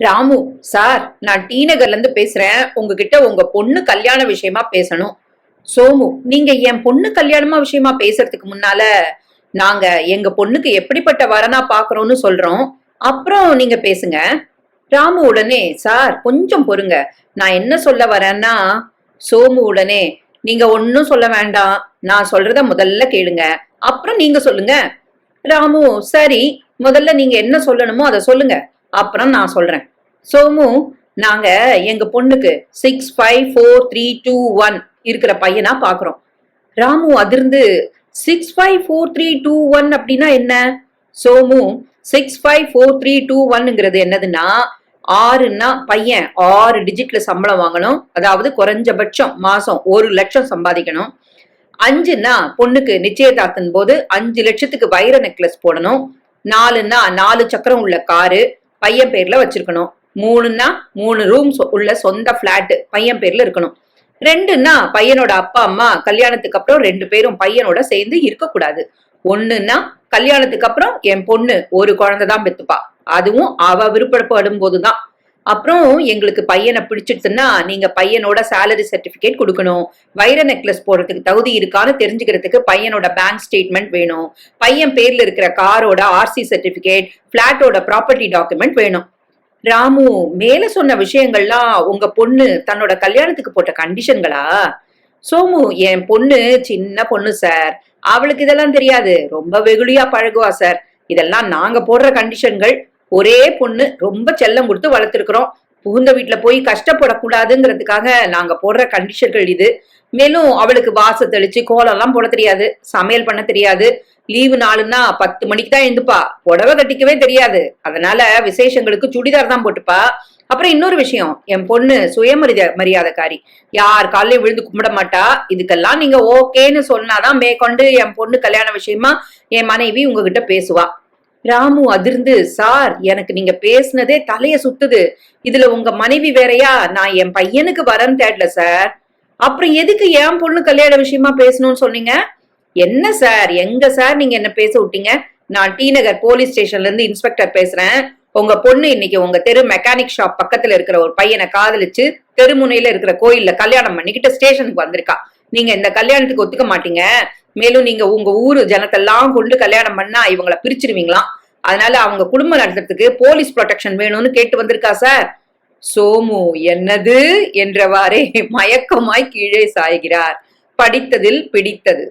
Ramu sir நான் D நகர்ல இருந்து பேசுறேன். உங்ககிட்ட உங்க பொண்ணு கல்யாண விஷயமா பேசணும். சோமு நீங்க என் பொண்ணு கல்யாணமா விஷயமா பேசுறதுக்கு முன்னால நாங்க எங்க பொண்ணுக்கு எப்படிப்பட்ட வரனா பாக்குறோம்னு சொல்றோம். அப்புறம் நீங்க பேசுங்க. ராமு உடனே சார் கொஞ்சம் பொறுங்க. நான் என்ன சொல்ல வரேன்னா சோமு உடனே நீங்க ஒன்னும் சொல்ல வேண்டாம். நான் சொல்றத முதல்ல கேளுங்க. அப்புறம் நீங்க சொல்லுங்க. ராமு சரி. முதல்ல நீங்க என்ன சொல்லணுமோ அதை சொல்லுங்க. அப்புறம் நான் சொல்றேன். சோமு நாங்க எங்க பொண்ணுக்கு six five four three two one இருக்கிற பையனா பாக்குறோம். ராமு அதிர்ந்து six five four three two one அப்படின்னா என்ன? Somu six five four three two ஒன்னுங்கிறது என்னதுன்னா ஆறுன்னா பையன் ஆறு டிஜிட்ல சம்பளம் வாங்கணும். அதாவது குறைஞ்சபட்சம் மாசம் ஒரு லட்சம் சம்பாதிக்கணும். அஞ்சுன்னா பொண்ணுக்கு நிச்சயதார்த்தம் போது அஞ்சு லட்சத்துக்கு வைர நெக்லஸ் போடணும். நாலுன்னா நாலு சக்கரம் உள்ள காரு. பையன் பேர்ல வச்சிருக்கணும். மூணுன்னா மூணு ரூம் உள்ள சொந்த பிளாட் பையன் பேர்ல இருக்கணும். ரெண்டுன்னா பையனோட அப்பா அம்மா கல்யாணத்துக்கு அப்புறம் ரெண்டு பேரும் பையனோட சேர்ந்து இருக்கக்கூடாது. ஒண்ணுன்னா கல்யாணத்துக்கு அப்புறம் என் பொண்ணு ஒரு குழந்தை தான் பெத்துப்பா. அதுவும் அவ விருப்பப்படும் போதுதான் அப்புறம் எங்களுக்கு பையனை பிடிச்சிடுச்சுன்னா நீங்க பையனோட சேலரி சர்டிபிகேட் கொடுக்கணும். வைர நெக்லஸ் போடுறதுக்கு தகுதி இருக்கான்னு தெரிஞ்சுக்கிறதுக்கு பையனோட பேங்க் ஸ்டேட்மெண்ட் வேணும். பையன் பேர்ல இருக்கிற காரோட ஆர்சி சர்டிபிகேட் பிளாட்டோட ப்ராப்பர்ட்டி டாக்குமெண்ட் வேணும். ராமு மேல சொன்ன விஷயங்கள்லாம் உங்க பொண்ணு தன்னோட கல்யாணத்துக்கு போட்ட கண்டிஷன்களா சோமு என் பொண்ணு சின்ன பொண்ணு சார் அவளுக்கு இதெல்லாம் தெரியாது. ரொம்ப வெகுளியா பழகுவா சார் இதெல்லாம் நாங்க போடுற கண்டிஷன்கள் ஒரே பொண்ணு ரொம்ப செல்லம் கொடுத்து வளர்த்துருக்குறோம். புகுந்த வீட்டில் போய் கஷ்டப்படக்கூடாதுங்கிறதுக்காக நாங்கள் போடுற கண்டிஷன்கள் இது. மேலும் அவளுக்கு வாச தெளிச்சு கோலம்லாம் போட தெரியாது. சமையல் பண்ண தெரியாது. லீவு நாளுன்னா பத்து மணிக்கு தான் எழுந்துப்பா. புடவை கட்டிக்கவே தெரியாது. அதனால விசேஷங்களுக்கு சுடிதார் தான் போட்டுப்பா. அப்புறம் இன்னொரு விஷயம். என் பொண்ணு சுயமரியாதை மரியாதைக்காரி. யார் காலையும் விழுந்து கும்பிட மாட்டா. இதுக்கெல்லாம் நீங்க ஓகேன்னு சொன்னாதான் மேற்கொண்டு என் பொண்ணு கல்யாண விஷயமா என் மனைவி உங்ககிட்ட பேசுவா. ராமு அதிர்ந்து சார் எனக்கு நீங்க பேசுனதே தலைய சுத்துது. இதுல உங்க மனைவி வேறையா? நான் என் பையனுக்கு வரம் தேடல சார். அப்புறம் எதுக்கு என் பொண்ணு கல்யாண விஷயமா பேசணும்னு சொன்னீங்க? என்ன சார்? எங்க சார்? நீங்க என்ன பேச விட்டீங்க? நான் டி நகர் போலீஸ் ஸ்டேஷன்ல இருந்து இன்ஸ்பெக்டர் பேசுறேன். உங்க பொண்ணு இன்னைக்கு உங்க தெரு மெக்கானிக் ஷாப் பக்கத்துல இருக்கிற ஒரு பையனை காதலிச்சு தெருமுனையில இருக்கிற கோயில்ல கல்யாணம் பண்ணிக்கிட்டு ஸ்டேஷனுக்கு வந்திருக்கா. நீங்க இந்த கல்யாணத்துக்கு ஒத்துக்க மாட்டீங்க. மேலும் நீங்க உங்க ஊரு ஜனத்தெல்லாம் கொண்டு கல்யாணம் பண்ணா இவங்களை பிரிச்சிருவீங்களாம் அதனால அவங்க குடும்பம் நடத்துறதுக்கு போலீஸ் ப்ரொடெக்ஷன் வேணும்னு கேட்டு வந்திருக்கா சார்? சோமு என்னது? என்றவாறே மயக்கமாய் கீழே சாய்கிறார். படித்ததில் பிடித்தது.